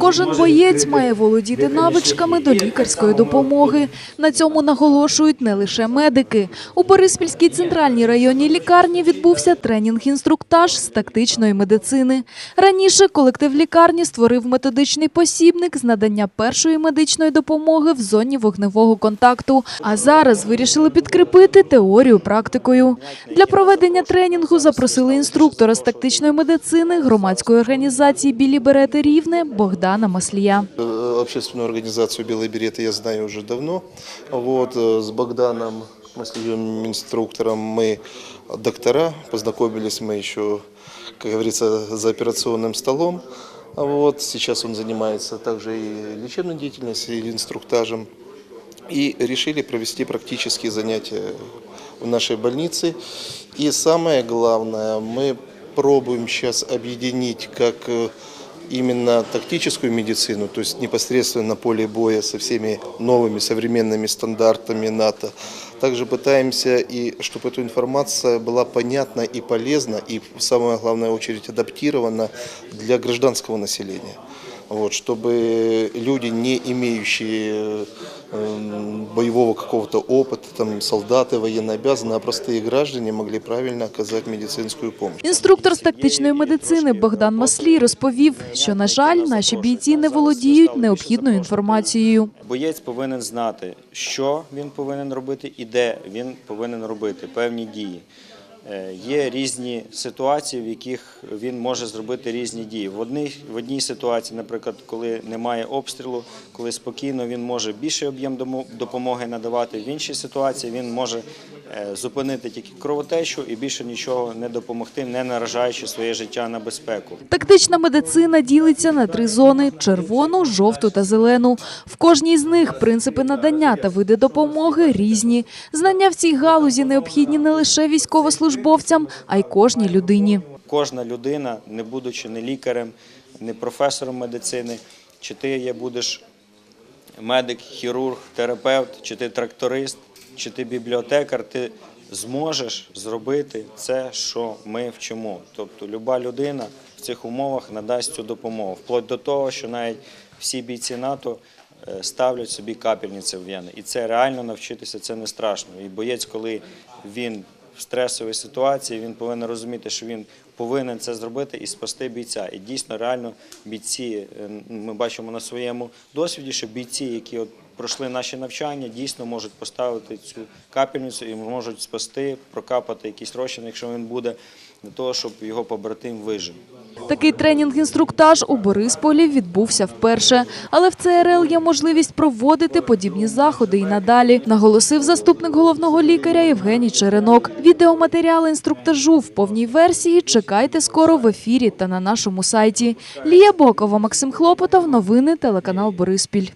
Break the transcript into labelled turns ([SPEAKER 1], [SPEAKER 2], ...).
[SPEAKER 1] Кожен боєць має володіти навичками до лікарської допомоги. На цьому наголошують не лише медики. У Бориспільській центральній районній лікарні відбувся тренінг-інструктаж з тактичної медицини. Раніше колектив лікарні створив методичний посібник з надання першої медичної допомоги в зоні вогневого контакту. А зараз вирішили підкріпити теорію практикою. Для проведення тренінгу запросили інструктора з тактичної медицини громадської організації Білі берети Рівне Богдана Маслія.
[SPEAKER 2] Э, Общественную организацию «Белые береты» я знаю уже давно. Вот, э, с Богданом Маслиевым, инструктором, мы доктора. Познакомились мы еще, как говорится, за операционным столом. Вот, сейчас он занимается также и лечебной деятельностью, и инструктажем. И решили провести практические занятия в нашей больнице. И самое главное, мы пробуем сейчас объединить как э, именно тактическую медицину, то есть непосредственно на поле боя со всеми новыми современными стандартами НАТО. Также пытаемся, и чтобы эта информация была понятна и полезна, и в самую главную очередь адаптирована для гражданского населения. Вот, чтобы люди, не имеющие э, боевого какого-то опыта, там, солдаты, военнообязанные, а простые граждане могли правильно оказать медицинскую помощь.
[SPEAKER 1] Інструктор з тактичної медицини Богдан Маслій розповів, що, на жаль, наші бійці не володіють необхідною інформацією.
[SPEAKER 3] Боєць повинен знати, що він повинен робити і де він повинен робити певні дії. Е, Є різні ситуації, в яких він може зробити різні дії. В одній, в одній ситуації, наприклад, коли немає обстрілу, коли спокійно він може більший об'єм допомоги надавати. В іншій ситуації він може зупинити тільки кровотечу і більше нічого не допомогти, не наражаючи своє життя на безпеку.
[SPEAKER 1] Тактична медицина ділиться на три зони: червону, жовту та зелену. В кожній з них принципи надання та види допомоги різні. Знання в цій галузі необхідні не лише військовослужбовцям, а й кожній людині.
[SPEAKER 3] Кожна людина, не будучи не лікарем, не професором медицини, чи ти є будеш медик, хірург, терапевт, чи ти тракторист, чи ти бібліотекар, ти зможеш зробити це, що ми вчимо. Тобто люба людина в цих умовах надасть цю допомогу. Вплоть до того, що навіть всі бійці НАТО е, ставлять собі капельниці в вени. І це реально навчитися, це не страшно. І боєць, коли він в стресовій ситуації, він повинен розуміти, що він повинен це зробити і спасти бійця. І дійсно, реально, бійці, е, ми бачимо на своєму досвіді, що бійці, які от пройшли наші навчання, дійсно можуть поставити цю капельницю і можуть спасти, прокапати якийсь розчин, якщо він буде, для того, щоб його побратим вижив.
[SPEAKER 1] Такий тренінг-інструктаж у Борисполі відбувся вперше. Але в ЦРЛ є можливість проводити подібні заходи і надалі, наголосив заступник головного лікаря Євгеній Черенок. Відеоматеріали інструктажу в повній версії чекайте скоро в ефірі та на нашому сайті. Лія Бокова, Максим Хлопотов, новини телеканал Бориспіль.